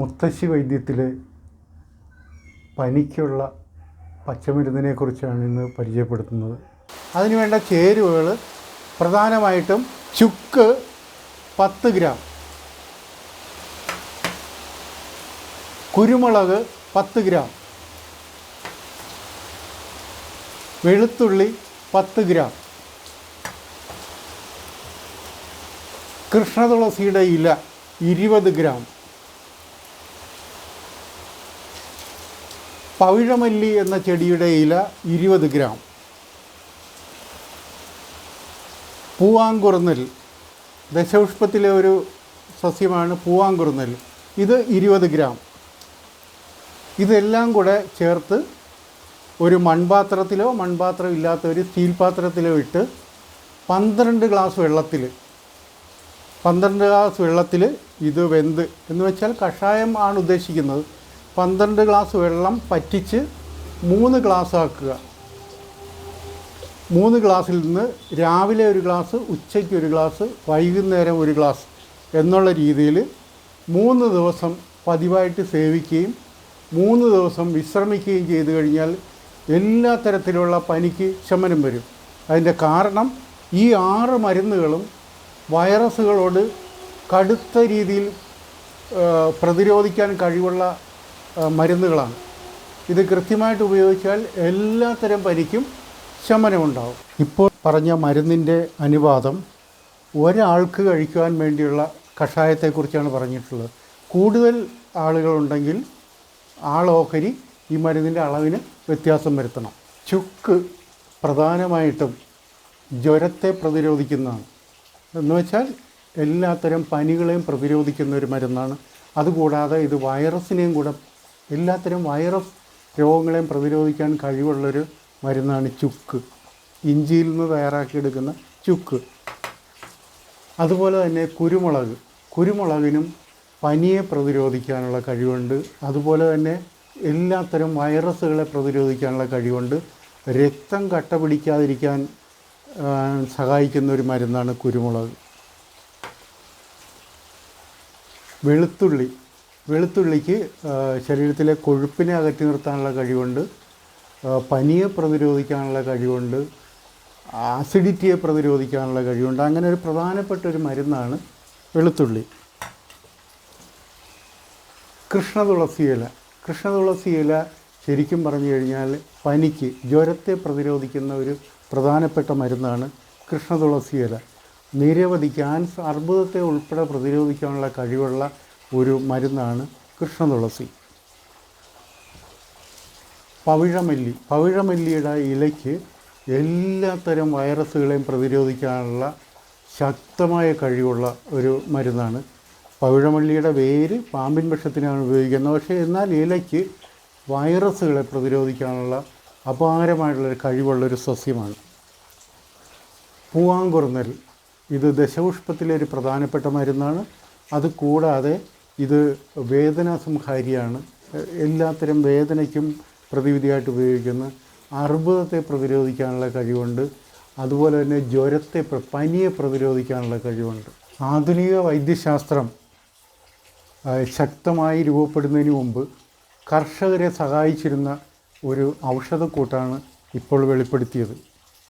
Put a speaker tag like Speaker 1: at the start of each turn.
Speaker 1: മുത്തശ്ശി വൈദ്യത്തിൽ പനിക്കുള്ള പച്ചമരുന്നിനെക്കുറിച്ചാണ് ഇന്ന് പരിചയപ്പെടുത്തുന്നത് അതിനുവേണ്ട ചേരുവകൾ പ്രധാനമായിട്ടും ചുക്ക് പത്ത് ഗ്രാം കുരുമുളക് പത്ത് ഗ്രാം വെളുത്തുള്ളി പത്ത് ഗ്രാം. കൃഷ്ണതുളസിയുടെ ഇല ഇരുപത് ഗ്രാം. പവിഴമല്ലി എന്ന ചെടിയുടെ ഇല ഇരുപത് ഗ്രാം. പൂവാങ്കുറുന്നൽ. ദശപുഷ്പത്തിലെ ഒരു സസ്യമാണ് പൂവാങ്കുറുന്നൽ. ഇത് ഇരുപത് ഗ്രാം. ഇതെല്ലാം കൂടെ ചേർത്ത് ഒരു മൺപാത്രത്തിലോ മൺപാത്രം ഇല്ലാത്ത ഒരു സ്റ്റീൽ പാത്രത്തിലോ ഇട്ട് പന്ത്രണ്ട് ഗ്ലാസ് വെള്ളത്തിൽ പന്ത്രണ്ട് ഗ്ലാസ് വെള്ളത്തിൽ ഇത് വെന്ത്. എന്ന് വെച്ചാൽ കഷായം ആണ് ഉദ്ദേശിക്കുന്നത്. പന്ത്രണ്ട് ഗ്ലാസ് വെള്ളം പറ്റിച്ച് മൂന്ന് ഗ്ലാസ് ആക്കുക. മൂന്ന് ഗ്ലാസ്സിൽ നിന്ന് രാവിലെ ഒരു ഗ്ലാസ് ഉച്ചയ്ക്ക് ഒരു ഗ്ലാസ് വൈകുന്നേരം ഒരു ഗ്ലാസ് എന്നുള്ള രീതിയിൽ മൂന്ന് ദിവസം പതിവായിട്ട് സേവിക്കുകയും മൂന്ന് ദിവസം വിശ്രമിക്കുകയും ചെയ്തു കഴിഞ്ഞാൽ എല്ലാ തരത്തിലുള്ള പനിക്ക് ശമനം വരും. അതിന്റെ കാരണം ഈ ആറ് മരുന്നുകളും വൈറസുകളോട് കടുത്ത രീതിയിൽ പ്രതിരോധിക്കാൻ കഴിവുള്ള മരുന്നുകളാണ്. ഇത് കൃത്യമായിട്ട് ഉപയോഗിച്ചാൽ എല്ലാത്തരം പനിക്കും ശമനമുണ്ടാവും. ഇപ്പോൾ പറഞ്ഞ മരുന്നിന്റെ അനുവാദം ഒരാൾക്ക് കഴിക്കുവാൻ വേണ്ടിയുള്ള കഷായത്തെക്കുറിച്ചാണ് പറഞ്ഞിട്ടുള്ളത്. കൂടുതൽ ആളുകളുണ്ടെങ്കിൽ ആളോഹരി ഈ മരുന്നിന്റെ അളവിന് വ്യത്യാസം വരുത്തണം. ചുക്ക് പ്രധാനമായിട്ടും ജ്വരത്തെ പ്രതിരോധിക്കുന്നതാണ്. എന്ന് വെച്ചാൽ എല്ലാത്തരം പനികളെയും പ്രതിരോധിക്കുന്ന ഒരു മരുന്നാണ്. അതുകൂടാതെ ഇത് വൈറസിനെയും കൂടെ എല്ലാത്തരം വൈറസ് രോഗങ്ങളെയും പ്രതിരോധിക്കാൻ കഴിവുള്ളൊരു മരുന്നാണ് ചുക്ക്. ഇഞ്ചിയിൽ നിന്ന് തയ്യാറാക്കിയെടുക്കുന്ന ചുക്ക്. അതുപോലെ തന്നെ കുരുമുളക്. കുരുമുളകിനും പനിയെ പ്രതിരോധിക്കാനുള്ള കഴിവുണ്ട്. അതുപോലെ തന്നെ എല്ലാത്തരം വൈറസുകളെ പ്രതിരോധിക്കാനുള്ള കഴിവുണ്ട്. രക്തം കട്ട പിടിക്കാതിരിക്കാൻ സഹായിക്കുന്ന ഒരു മരുന്നാണ് കുരുമുളക്. വെളുത്തുള്ളി. വെളുത്തുള്ളിക്ക് ശരീരത്തിലെ കൊഴുപ്പിനെ അകറ്റി നിർത്താനുള്ള കഴിവുണ്ട്. പനിയെ പ്രതിരോധിക്കാനുള്ള കഴിവുണ്ട്. ആസിഡിറ്റിയെ പ്രതിരോധിക്കാനുള്ള കഴിവുണ്ട്. അങ്ങനെ ഒരു പ്രധാനപ്പെട്ട ഒരു മരുന്നാണ് വെളുത്തുള്ളി. കൃഷ്ണതുളസി ഇല. കൃഷ്ണതുളസി ഇല ശരിക്കും പറഞ്ഞു കഴിഞ്ഞാൽ പനിക്ക് ജ്വരത്തെ പ്രതിരോധിക്കുന്ന ഒരു പ്രധാനപ്പെട്ട മരുന്നാണ് കൃഷ്ണതുളസി ഇല. നിരവധി ക്യാൻസർ അർബുദത്തെ ഉൾപ്പെടെ പ്രതിരോധിക്കാനുള്ള കഴിവുള്ള ഒരു മരുന്നാണ് കൃഷ്ണതുളസി പവിഴമല്ലി പവിഴമല്ലിയുടെ ഇലയ്ക്ക് എല്ലാത്തരം വൈറസുകളെയും പ്രതിരോധിക്കാനുള്ള ശക്തമായ കഴിവുള്ള ഒരു മരുന്നാണ്. പവിഴമല്ലിയുടെ വേര് പാമ്പിൻ വിഷത്തിനാണ് ഉപയോഗിക്കുന്നത്. പക്ഷേ എന്നാൽ ഇലയ്ക്ക് വൈറസുകളെ പ്രതിരോധിക്കാനുള്ള അപാരമായിട്ടുള്ളൊരു കഴിവുള്ളൊരു സസ്യമാണ്. പൂവാങ്കുറുന്നൽ. ഇത് ദശപുഷ്പത്തിലെ ഒരു പ്രധാനപ്പെട്ട മരുന്നാണ്. അത് കൂടാതെ ഇത് വേദനാസംഹാരിയാണ്. സംഹാരിയാണ് എല്ലാത്തരം വേദനയ്ക്കും പ്രതിവിധിയായിട്ട് ഉപയോഗിക്കുന്ന. അർബുദത്തെ പ്രതിരോധിക്കാനുള്ള കഴിവുണ്ട്. അതുപോലെ തന്നെ ജ്വരത്തെ പനിയെ പ്രതിരോധിക്കാനുള്ള കഴിവുണ്ട്. ആധുനിക വൈദ്യശാസ്ത്രം ശക്തമായി രൂപപ്പെടുന്നതിന് മുമ്പ് കർഷകരെ സഹായിച്ചിരുന്ന ഒരു ഔഷധക്കൂട്ടാണ് ഇപ്പോൾ വെളിപ്പെടുത്തിയത്.